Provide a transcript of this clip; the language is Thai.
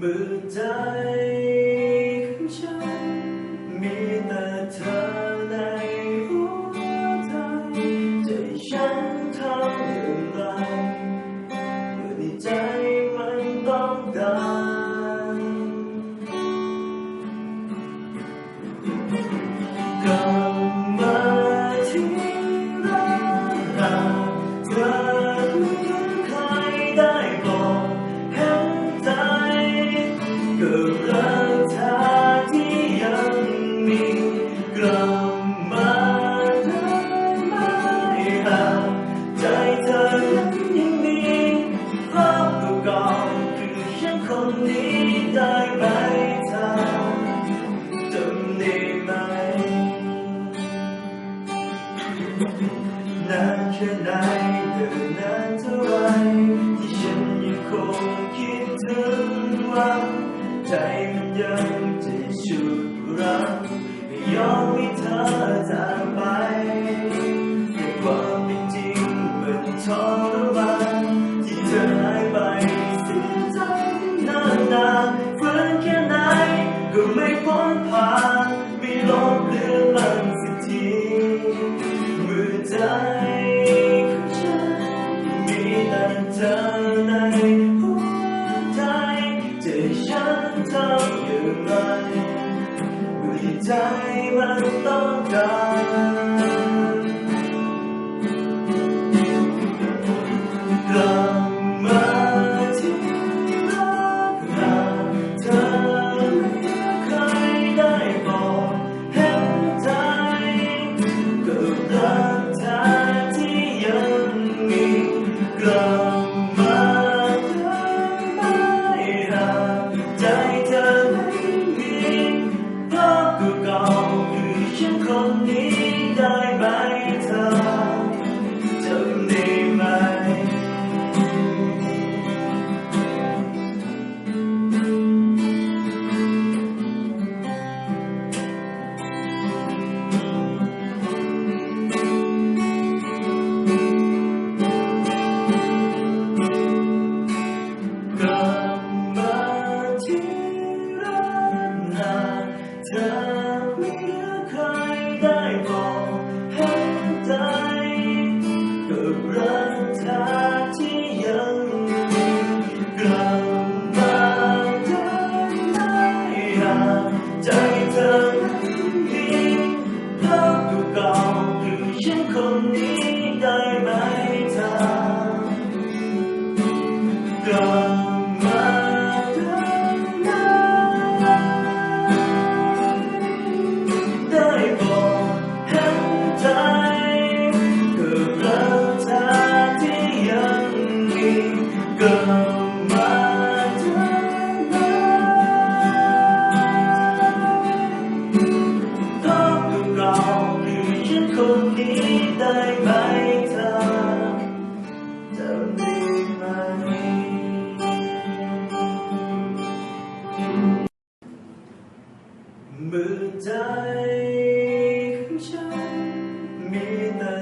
มือใจของฉันมีแต่เธอในหัวใจจะฉันทำอย่างไรเมื่อในใจมันต้องการกับ نه که نه. ธอในหัวใจจะฉันทำอย่างไรเมื่อใจมันต้องการ ได้ไหมเธอจำได้ไหมมือใจของฉันมีแต่